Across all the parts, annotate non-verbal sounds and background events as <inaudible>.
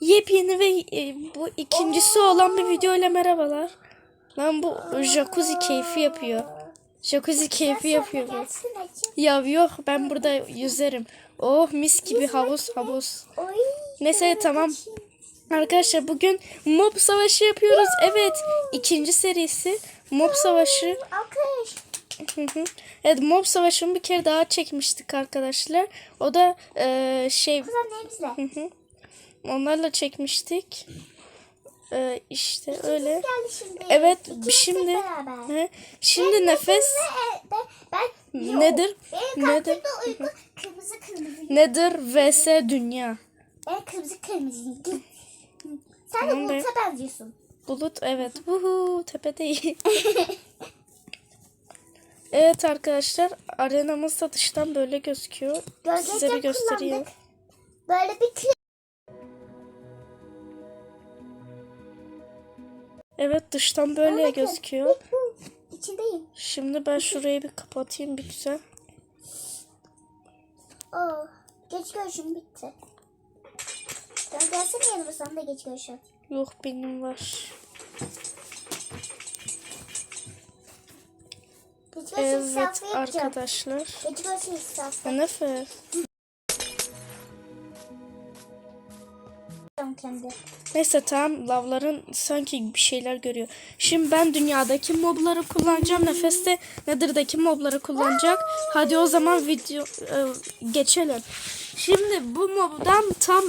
Yepyeni ve e, bu ikincisi olan bir video ile merhabalar. Lan bu jacuzzi keyfi yapıyor. Jacuzzi keyfi yapıyor bu. Ya yok ben burada yüzerim. Oh mis gibi havuz havuz. Neyse tamam. Arkadaşlar bugün mob savaşı yapıyoruz. Evet ikinci serisi mob savaşı. Evet mob savaşını bir kere daha çekmiştik arkadaşlar. O da e, şey Kızım ne güzel. Onlarla çekmiştik. Ee, işte öyle. Geldi şimdi. Evet İkimiz şimdi. He, şimdi nefes Ve, e, ben, ben, Nedir? Benim Nedir? uygun kırmızı kırmızı. nedir vs dünya. Ben kırmızı kırmızı. <laughs> Sen de buluta benziyorsun. Bulut evet. Uhu tepedeyi. <laughs> evet arkadaşlar arenamız da dıştan böyle gözüküyor. Gölgece Size bir göstereyim. kullandık. Böyle bir Evet dıştan böyle Bakın. gözüküyor. İçindeyim. Şimdi ben şurayı bir kapatayım bir güzel. Oh, geç görüşüm bitti. Gel gelsene yanıma sen de geç görüşüm. Yok benim var. Geç görüşüm Evet arkadaşlar. Geç görüşüm selfie Nefes. Kendi. Neyse tamam lavların sanki bir şeyler görüyor. Şimdi ben dünyadaki mobları kullanacağım. Nefes de Nether'daki mobları kullanacak. Hadi o zaman video e, geçelim. Şimdi bu mobdan tam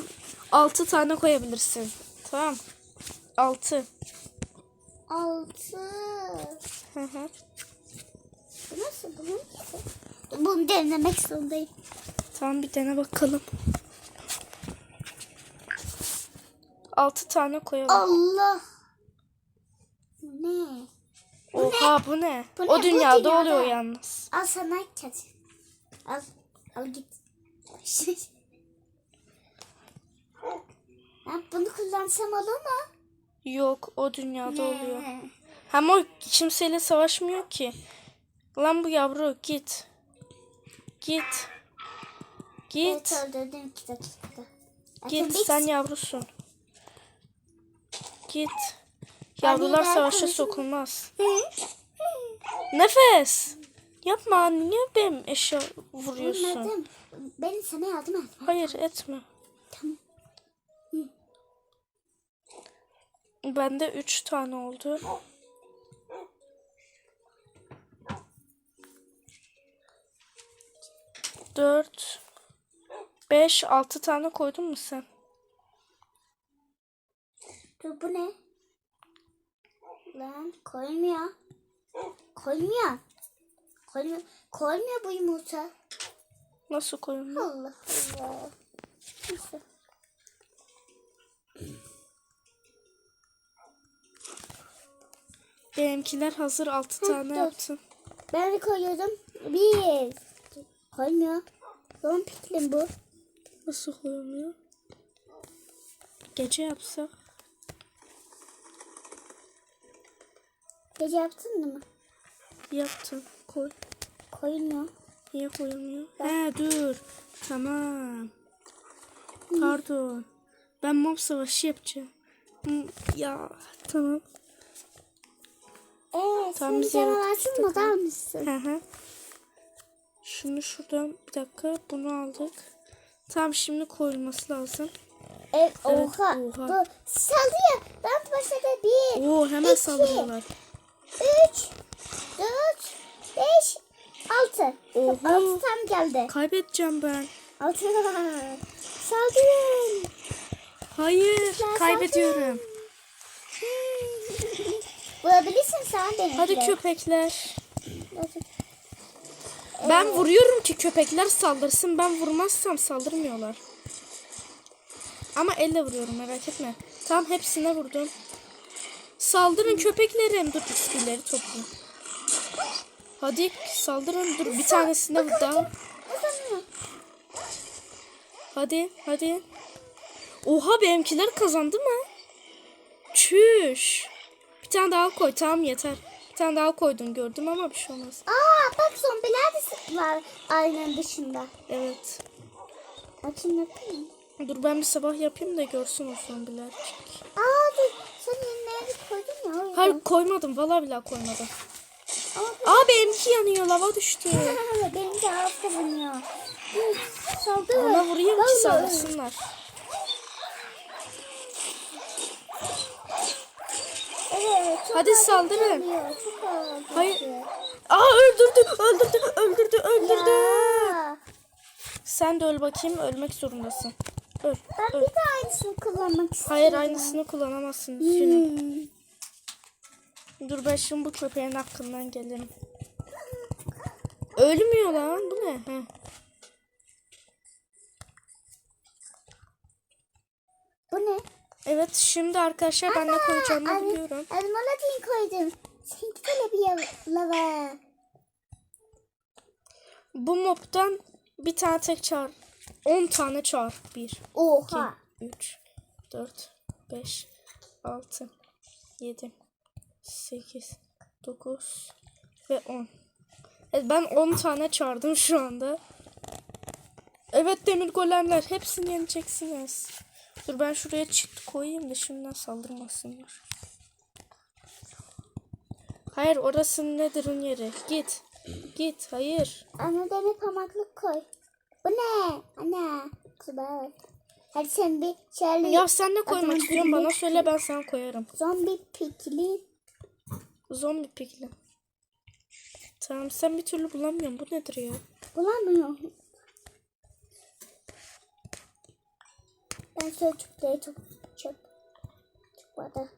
6 tane koyabilirsin. Tamam. 6. Altı. Hı hı. Nasıl bunun? Bunu denemek zorundayım. Tamam bir dene bakalım. 6 tane koyalım. Allah. Bu ne? Oha bu ne? Bu ne? O Bu dünyada dünyada. oluyor yalnız. Al sana ket. Al. Al git. <laughs> ben bunu kullansam olur mu? Yok o dünyada oluyor. Hem o kimseyle savaşmıyor ki. Lan bu yavru git. Git. Git. Evet öldürdüm iki dakikada. Git sen yavrusun. Git. Yavrular savaşa sokulmaz. Nefes. Yapma niye benim eşya vuruyorsun? Ben sana yardım et. Hayır etme. Tamam. Bende üç tane oldu. Dört. Beş, altı tane koydun mu sen? Dur bu ne? Lan koymuyor. Koymuyor. Koymuyor. Koymuyor bu yumurta. Nasıl koydun? Allah Allah. Neyse. Benimkiler hazır altı tane dur. yaptın. Ben de koyuyordum. Bir. Koymuyor. Son piklim bu. Nasıl koyulmuyor? Gece yapsak. Gece yaptın mı? Yaptım. Koy. Koymuyor. Niye koyulmuyor? He dur. Tamam. Pardon. Ben mob savaşı yapacağım. Hı, Ya tamam. Eee sen bize canavarsın mı der misin? Hı hı. Şunu şuradan bir dakika bunu aldık. Tam şimdi koyulması lazım. Evet, Evet, oha. oha. Dur. Sallıyor. Ben başladı. Bir, Oo hemen İki. saldırıyorlar. Üç, dört, beş, altı. Oha. Altı tam geldi. Kaybedeceğim ben. Altı. <laughs> Saldırın. Hayır kaybediyorum. <laughs> Vurabilirsin sen beni. Hadi köpekler. Ben vuruyorum ki köpekler saldırsın. Ben vurmazsam saldırmıyorlar. Ama elle vuruyorum merak etme. Tam hepsine vurdum. Saldırın köpeklerim. Dur XP'leri toplayayım. Hadi saldırın. Dur bir tanesine vur daha. Hadi hadi. Oha benimkiler kazandı mı? Çüş. Bir tane daha koy tamam yeter. Bir tane daha koydum gördüm ama bir şey olmaz. Aa bak zombiler de var aynen dışında. Evet. Açın yapayım? Dur ben bir sabah yapayım da görsün o zombiler. Aa dur. Sen koydun ya. yüzden. Hayır koymadım. Vallahi billahi koymadım. Ama Aa benimki yanıyor. Lava düştü. <laughs> benim de ağız kazanıyor. Dur, Saldır. Ona vurayım ki Saldır. saldırsınlar. Evet. Hadi saldırın. Hayır. Aa öldürdü. Öldürdü. Öldürdü. Öldürdü. Ya. Sen de öl bakayım. Ölmek zorundasın. Ben bir de aynısını kullanmak istiyorum. Hayır aynısını kullanamazsın. Hmm. Dur ben şimdi bu köpeğin hakkından gelirim. Ölmüyor lan. Bu ne? Heh. Bu ne? Evet şimdi arkadaşlar ben ne koyacağımı Abi, biliyorum. Elmalı din koydum. Seninki bir lava. Bu mobdan bir tane tek çağır. 10 tane çağır. 1, 2, Oha. 3, 4, 5, 6, 7, 8, 9 ve 10. Evet ben 10 tane çağırdım şu anda. Evet demir golemler hepsini yeneceksiniz. Dur ben şuraya çit koyayım da şimdiden saldırmasınlar. Hayır orası Nether'ın yeri. Git. Git. Hayır. Ana demir parmaklık koy. Bu ne? Ana. Kızlar. Hadi sen bir şöyle Ya sen ne koymak istiyorsun bana söyle ben sana koyarım. zombi pikli. Zombi pikli. Tamam sen bir türlü bulamıyorsun. Bu nedir ya? Bulamıyorum. Ben sözcükleri çok çok çıkmadı.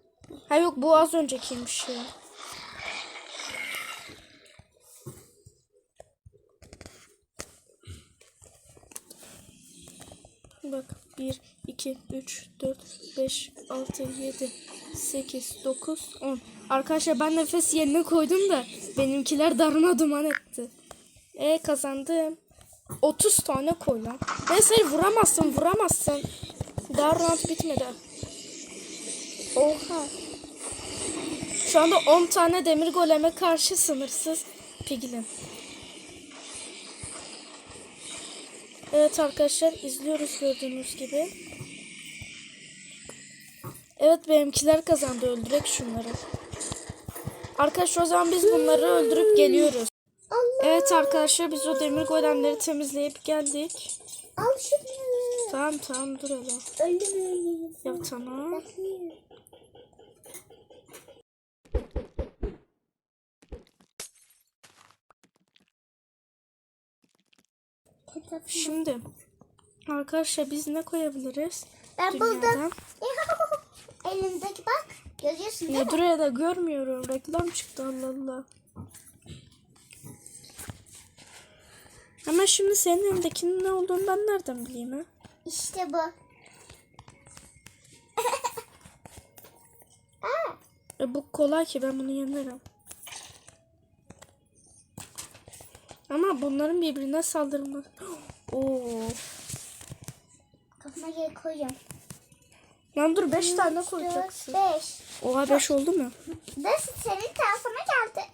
Ha yok bu az öncekiymiş ya. Bak 1, 2, 3, 4, 5, 6, 7, 8, 9, 10. Arkadaşlar ben nefes yerine koydum da benimkiler darma duman etti. E kazandım. 30 tane koy lan. Neyse hayır, vuramazsın vuramazsın. Daha round bitmedi. Oha. Şu anda 10 tane demir goleme karşı sınırsız piglin. Evet arkadaşlar izliyoruz gördüğünüz gibi. Evet benimkiler kazandı öldürek şunları. Arkadaşlar o zaman biz bunları öldürüp geliyoruz. Allah. Evet arkadaşlar biz o demir golemleri temizleyip geldik. Al şunu. Tamam tamam dur hele. Ya tamam. Şimdi arkadaşlar biz ne koyabiliriz? Ben Dünyadan. buldum. <laughs> Elimdeki bak. Görüyorsun değil Ne mi? duruyor da görmüyorum. Reklam çıktı Allah Allah. Ama şimdi senin elindekinin ne olduğunu ben nereden bileyim ha? İşte bu. <laughs> E bu kolay ki ben bunu yenerim. Ama bunların birbirine saldırma. <gasps> Oo. kafama geri koyacağım. Lan dur 5 tane koyacaksın. dört, Beş. Oha 5 oldu mu? Nasıl senin tarafına geldi?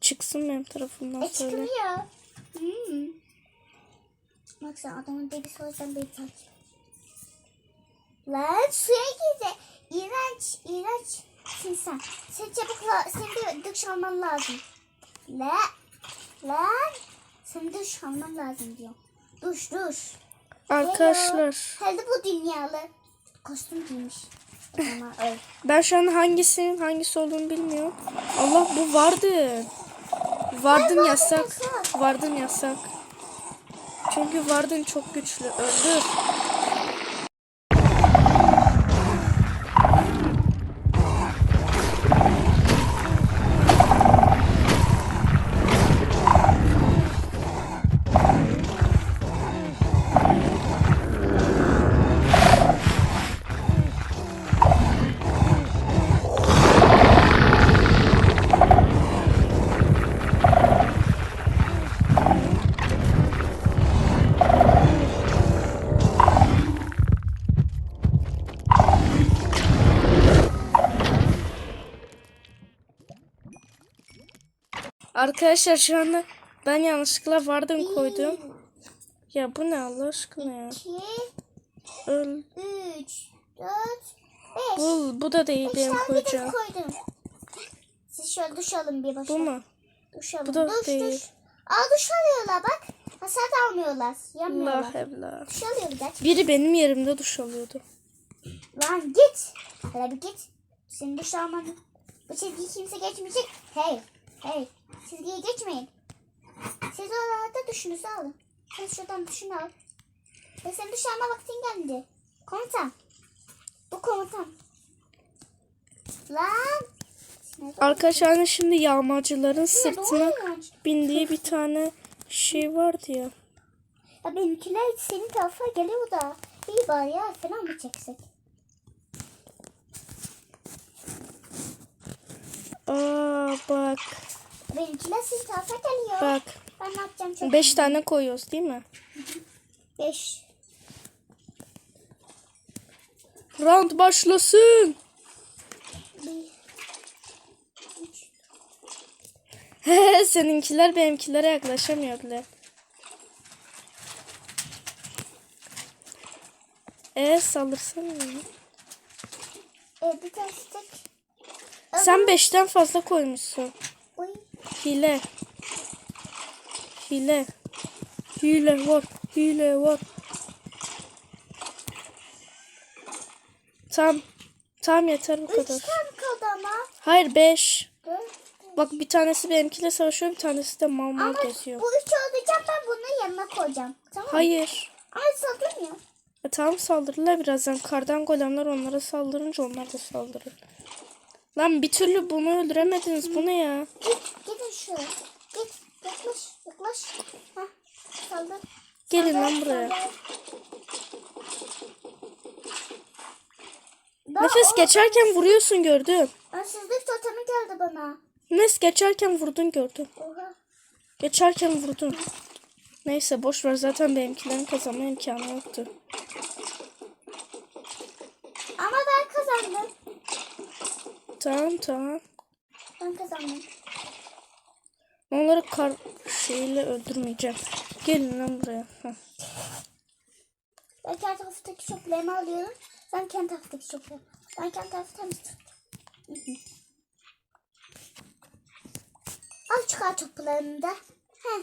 Çıksın benim tarafımdan E söyle. çıkmıyor. Hmm. Bak sen adamın delisi o yüzden beni takip. Lan suya girdi. İğrenç, iğrenç. Sen, sen çabuk la, senin de duş alman lazım. La, lan. De duş alman lazım diyor. Duş, duş. Arkadaşlar Hello. Hello bu dünyalı. Kostüm giymiş. Ama <laughs> öyle. ben şu an hangisinin hangisi olduğunu bilmiyorum. Allah bu vardı. Vardın yasak. Vardın yasak. Çünkü vardın çok güçlü. Öldür. Arkadaşlar şu anda ben yanlışlıkla vardın koydum. Ya bu ne Allah aşkına ya. Öl. 3, 4, 5. Bu, bu da değil benim koyacağım. koydum. Siz şöyle duş alın bir başa. Bu mu? Duş alın. Bu da duş, değil. duş. Aa duş alıyorlar bak. Hasar da almıyorlar. Allah Yanmıyorlar. evla. Duş alıyorlar. Biri benim yerimde duş alıyordu. Lan git. Hele bir git. Senin duş almanı. Bu çizgiyi kimse geçmeyecek. Hey. Hey. Çizgiyi geçmeyin. Siz oralarda duşunuzu alın. Sen şuradan duşunu al. Ve senin duş alma vaktin geldi. Komutan. Bu komutan. Lan. Arkadaşlar hani şimdi yağmacıların sırtına bindiği bir tane şey vardı ya. Ya benimkiler senin tarafa geliyor da. İyi bari ya falan mı çeksek? Aa bak Benimkiler senin tarafa geliyor. bak. Ben ne yapacağım çok Beş tane koyuyoruz değil mi? Beş. Round başlasın. Bir. Üç. <laughs> Seninkiler benimkilere yaklaşamıyor bile. E saldırsana. E, bir tane. Sen beşten fazla koymuşsun. Hile. Hile. Hile var. Hile var. Tam. Tam yeter bu Üç kadar. tane kaldı ama. Hayır beş. Bak bir tanesi benimkiyle savaşıyor bir tanesi de mal mal Ama geziyor. bu üç olacak ben bunu yanına koyacağım. Tamam? Hayır. Ama saldırmıyor. E tamam saldırırlar birazdan. Kardan golemler onlara saldırınca onlar da saldırır. Lan bir türlü bunu öldüremediniz. Bu ne ya? Git. Şuraya. Git. Yaklaş. Yaklaş. Hah. Saldır. Gelin Saldır, lan buraya. Daha Nefes o- geçerken vuruyorsun gördüm. Ansızlık totemi geldi bana. Nefes geçerken vurdun gördüm. Oha. Geçerken vurdun. Neyse boş ver zaten benimkilerin kazanma imkanı yoktu. Ama ben kazandım. Tamam tamam. Ben kazandım. Onları kar şeyle öldürmeyeceğim. Gelin lan buraya. Heh. Ben kendi taraftaki çöplerimi alıyorum. Sen kendi taraftaki çöpleri. Ben kendi tarafı temiz. Al çıkar çöplerimi de. Heh.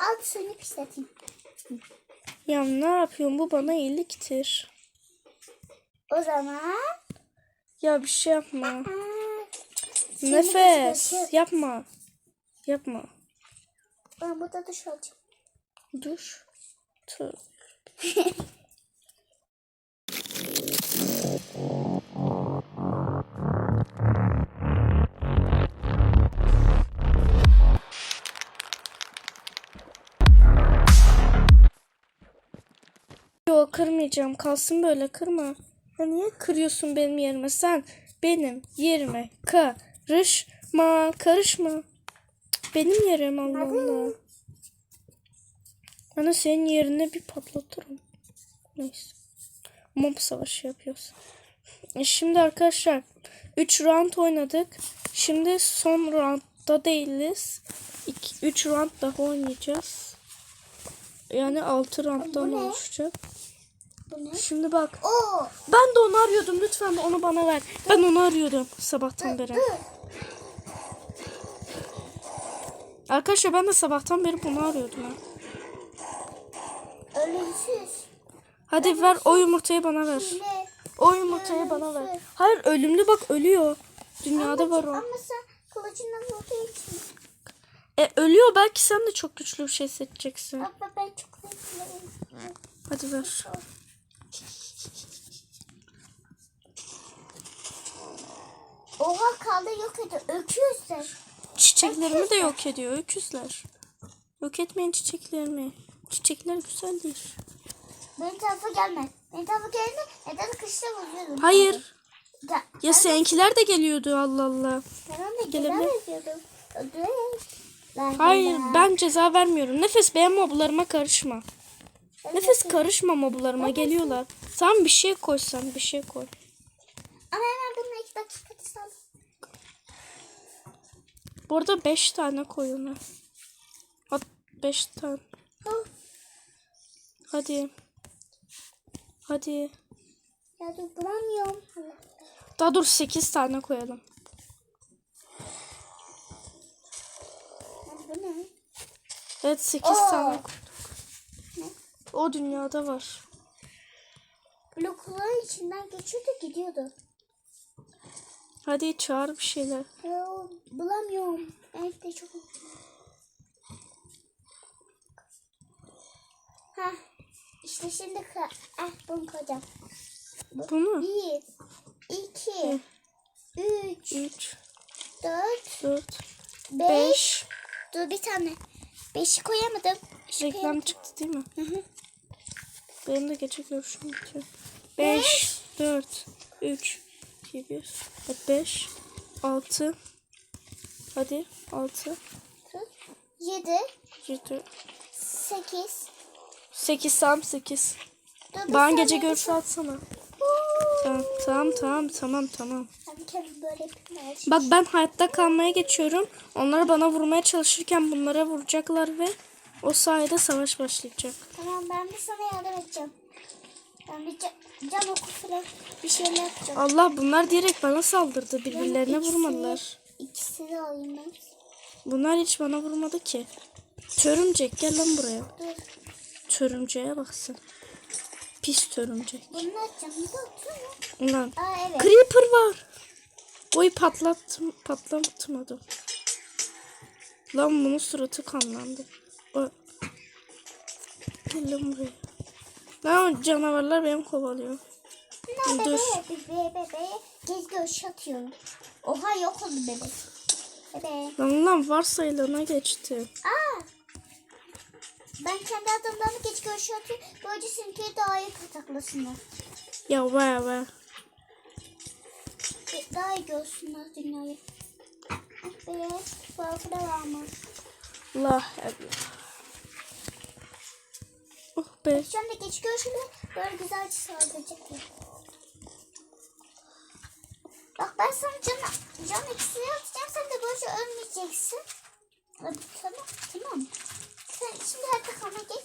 Al suyunu pisleteyim. Ya ne yapıyorsun? Bu bana iyiliktir. O zaman... Ya bir şey yapma. Aa, Nefes. Yapma. Yapma. Ben burada duş alacağım. Dur. Tüh. <laughs> Yok kırmayacağım. Kalsın böyle kırma. Ya niye kırıyorsun benim yerime? Sen benim yerime karışma. Karışma. Benim yerim Allah Allah. De senin yerine bir patlatırım. Neyse. Mob savaşı yapıyoruz. E şimdi arkadaşlar 3 round oynadık. Şimdi son roundda değiliz. 3 round daha oynayacağız. Yani 6 rounddan Bu oluşacak. Bu ne? Şimdi bak. Oo. Ben de onu arıyordum. Lütfen onu bana ver. Ben onu arıyordum sabahtan beri. Arkadaşlar ben de sabahtan beri bunu arıyordum. Ha. Ölümsüz. Hadi ver o yumurtayı bana ver. Ne? O yumurtayı bana ver. Hayır ölümlü bak ölüyor. Dünyada var o. Ama sen kılıcından için. E ölüyor belki sen de çok güçlü bir şey seçeceksin. Abla ben çok zevkliyim. Hadi ver. Oha kaldı yok ediyor. Öküzler. Çiçeklerimi de yok ediyor öküzler. Yok etmeyin çiçeklerimi. Çiçekler güzeldir. Benim tarafa gelme. Benim tarafa gelme. Neden kışla vuruyorum? Hayır. Ya, Ya seninkiler de geliyordu Allah Allah. ediyordum. Ödül. Lan Hayır ben ceza vermiyorum. Nefes benim moblarıma karışma. Ben Nefes de- karışma moblarıma geliyorlar. Sen bir şey koy sen bir şey koy. Ama hemen bununla iki dakika sal. Burada 5 tane koyun. At 5 tane. Hadi. Hadi. Ya dur bulamıyorum. Daha dur 8 tane koyalım. Ya bu ne? Evet 8 Oo. tane koyduk. O dünyada var. Blokların içinden geçiyordu gidiyordu. Hadi çağır bir şeyler. Bulamıyorum. Evet de çok... Ha işte şimdi ah, bunu koyacağım. Bunu Bir, iki, üç, 3, dört, 4, beş. 5. Dur bir tane. Beşi koyamadım. Beşi Reklam koyamadım. çıktı değil mi? Hı hı. Benim de gece görüşüm bitiyor. 5, 4, 3, 2, 1, 5, 6. Hadi 6, Tut. Yedi, 7, sekiz. 8 tam 8. Dur bir Bana saniye, gece görüşü atsana. Tamam tamam tamam tamam tamam. Ben. Bak ben hayatta kalmaya geçiyorum. Onlar bana vurmaya çalışırken bunlara vuracaklar ve o sayede savaş başlayacak. Tamam ben de sana yardım edeceğim. Ben bir can, can oku falan bir şeyler yapacağım. Allah bunlar direkt bana saldırdı. Birbirlerine ikisini- vurmadılar. İkisi de alayım ben. Bunlar hiç bana vurmadı ki. Törümcek gel lan buraya. Dur. Törümceğe baksın. Pis törümcek. Bir de oturuyor? Ulan Aa evet. creeper var. Oy patlattım patlatmadım. Lan bunun suratı kanlandı. O... Gel lan buraya. O canavarlar beni kovalıyor. Bunlar dur. bebeğe, bebeğe, bebeğe gez görüş atıyorum. Oha yok oldu bebek. Bebeğe. Lan lan varsayılana geçti. Aa! Ben kendi adımlarımı geç görüş atıyorum. Böylece seninkileri daha iyi pataklasınlar. Ya vay. Ge- Daha iyi görsünler dünyayı. Ah be, farkı da var mı? Allah Allah. Oh be. Şu anda geç görüşüyle böyle güzelce saldıracaklar. Bak ben sana can, can iksiri atacağım. Sen de böylece ölmeyeceksin. Tamam, tamam. Sen şimdi hayatta kalmaya geç.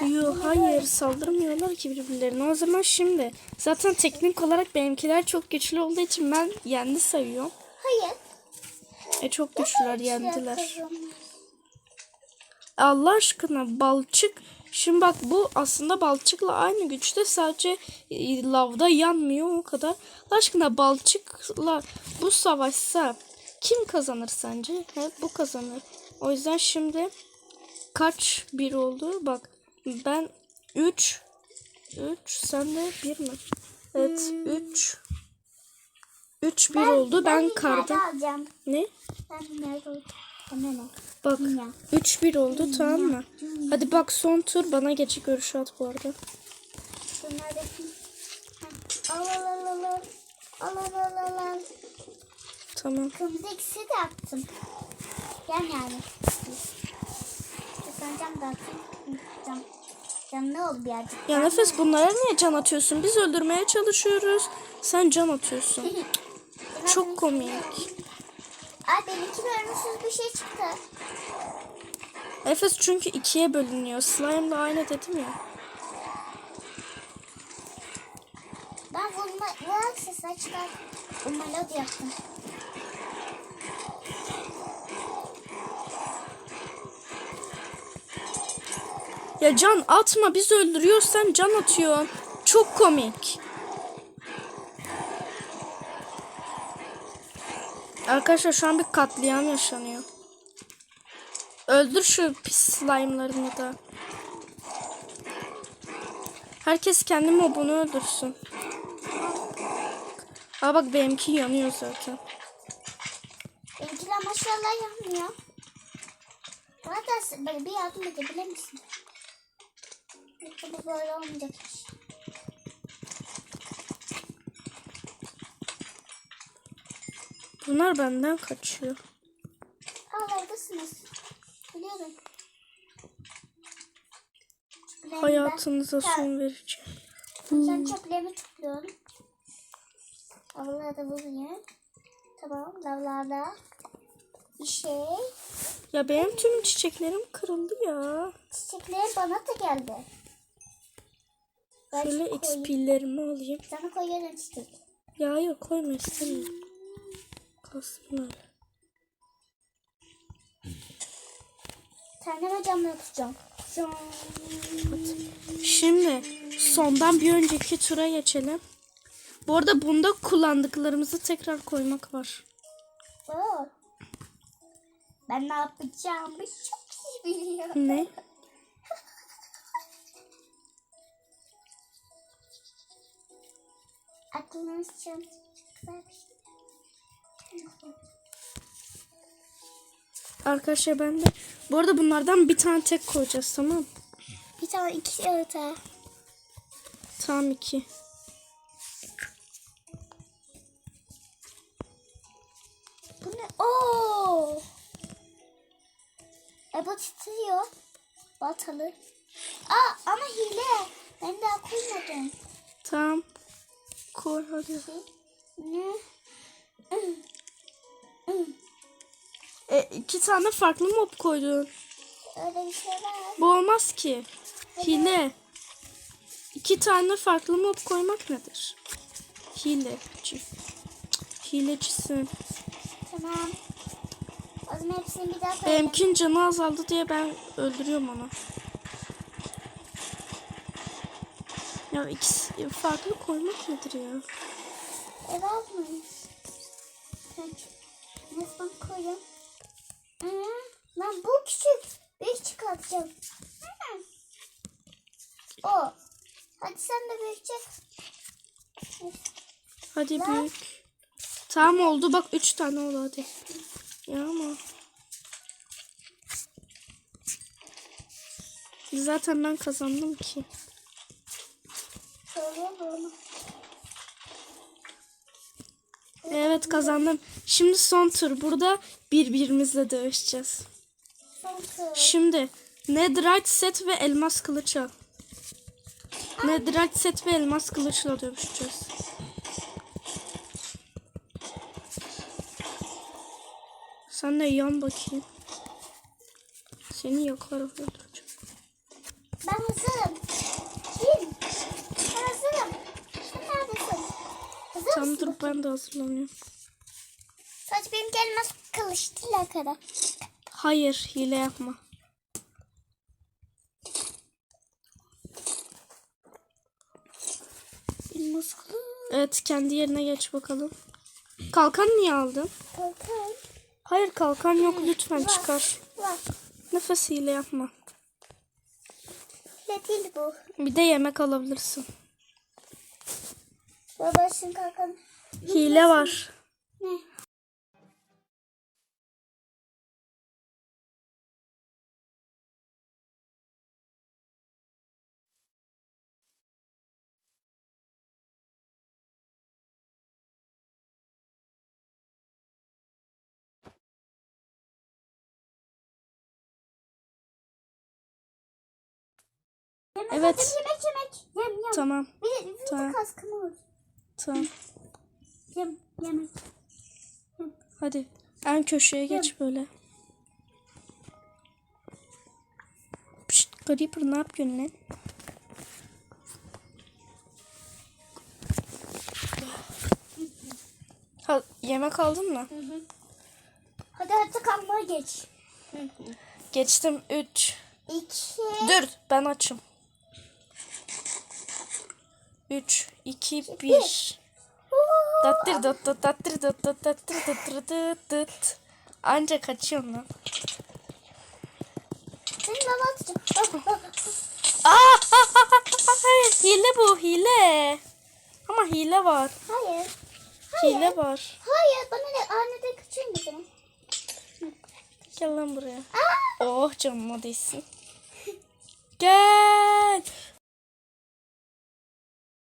Ben Yo bunu hayır saldırmıyorlar ki birbirlerine. O zaman şimdi zaten teknik olarak benimkiler çok güçlü olduğu için ben yendi sayıyorum. Hayır. E çok güçlüler Güçler yendiler. Allah aşkına balçık. Şimdi bak bu aslında balçıkla aynı güçte sadece e, lavda yanmıyor o kadar. Allah aşkına balçıkla bu savaşsa kim kazanır sence? He, bu kazanır. O yüzden şimdi kaç bir oldu? Bak ben 3 3 sen de 1 mi? Evet 3 3 1 oldu. Ben karda alacağım? ne? Ben nerede? Bak Dünya. 3-1 oldu tamam mı? Hadi bak son tur bana geçi görüşü at bu arada. Şunlar da Heh, Al al al al al. Al al al al al. Tamam. Kırmızı ikisi de attım. Gel yani. Cam da Cam. Cam ne oldu birazcık? Ya Nefes bunlara niye can atıyorsun? Biz öldürmeye çalışıyoruz. Sen can atıyorsun. <laughs> Çok komik. Ay benimki de ölümsüz bir şey çıktı. Nefes çünkü ikiye bölünüyor. Slime da aynı dedim ya. Ben vurma, vurarak sesler çıkar. O melodi yaptım. Ya can atma biz öldürüyoruz sen can atıyorsun. Çok komik. Arkadaşlar şu an bir katliam yaşanıyor. Öldür şu pis slime'larını da. Herkes kendi mobunu öldürsün. Ha bak benimki yanıyor zaten. Benimkiler maşallah yanmıyor. Bana da bir yardım edebilir misin? Bu böyle olmayacakmış. Bunlar benden kaçıyor. Aa oradasınız. Biliyorum. Hayatınıza ben- son vereceğim. Sen çöplerimi topluyorum. Lavlarda vuruyor. Tamam lavlarda. Bir şey. Ya benim tüm çiçeklerim kırıldı ya. Çiçekler bana da geldi. Ben Şöyle. XP'lerimi alayım. Sana koyarım çiçek. Ya hayır koyma istemiyorum. Kalsınlar. Hocamla tutacağım. Can. Şimdi sondan bir önceki tura geçelim. Bu arada bunda kullandıklarımızı tekrar koymak var. Oo. Ben ne yapacağımı çok iyi biliyorum. Ne? Aklınız için güzel bir şey. Arkadaşlar ben de bu arada bunlardan bir tane tek koyacağız tamam? Bir tane iki yağıta. Tamam iki. Bu ne? Oo. E bu titriyor. Baltalı. Aa ama hile. Ben daha koymadım. Tamam. Koy hadi. Ne? E, iki tane farklı mob koydun. Öyle bir şey var. Bu olmaz ki. Hile. İki tane farklı mob koymak nedir? Hileci. Hilecisin. Tamam. O zaman hepsini bir daha koyalım. Benimkin canı azaldı diye ben öldürüyorum onu. Ya ikisi farklı koymak nedir ya? E var mı? Peki. Nasıl ben koyayım? Hı? Lan bu küçük. Büyük çıkartacağım. Hı. O. Hadi sen de büyük çek. Hadi Lan. büyük. Tamam oldu bak üç tane oldu hadi. Ya ama. Zaten ben kazandım ki. Şöyle bunu. Evet kazandım. Şimdi son tur. Burada birbirimizle dövüşeceğiz. Şimdi Netherite set ve elmas kılıç al. Netherite set ve elmas kılıçla dövüşeceğiz. Sen de yan bakayım. Seni yakarım öldüreceğim. Ben hazırım. Kim? Ben hazırım. Sen neredesin? Hazır Tamam mısın? dur ben de hazırlanıyorum. Sadece benim gelmez kılıç değil arkada. Hayır hile yapma. Elmas kılıç. Evet kendi yerine geç bakalım. Kalkan niye aldın? Kalkan. Hayır kalkan yok lütfen Var. çıkar. Var. Nefes hile yapma. Ne değil bu? Bir de yemek alabilirsin. Babasının kalkan. Hile var. Ne? Yemek Evet. yemek yemek. Yem yem. Tamam. Bir bir Tamam. kaskım olur. Tamam. Yem yemek. Hadi. En köşeye geç böyle. Pişt, Creeper ne yapıyorsun lan? Ha, yemek aldın mı? Hadi hadi kalmaya geç. Geçtim 3. İki. Dur ben açım. 3, 2, 1. Dattır dat dat dattır dat dat dattır dattır dıt dıt. Anca kaçıyorum lan. Seni lava atacağım. Ah, ah, Aa, hayır hile bu hile. Ama hile var. Hayır. Hile var. Hayır bana ne? Annede bir seni. Gel lan buraya. Aa! Oh canıma değsin. Gel.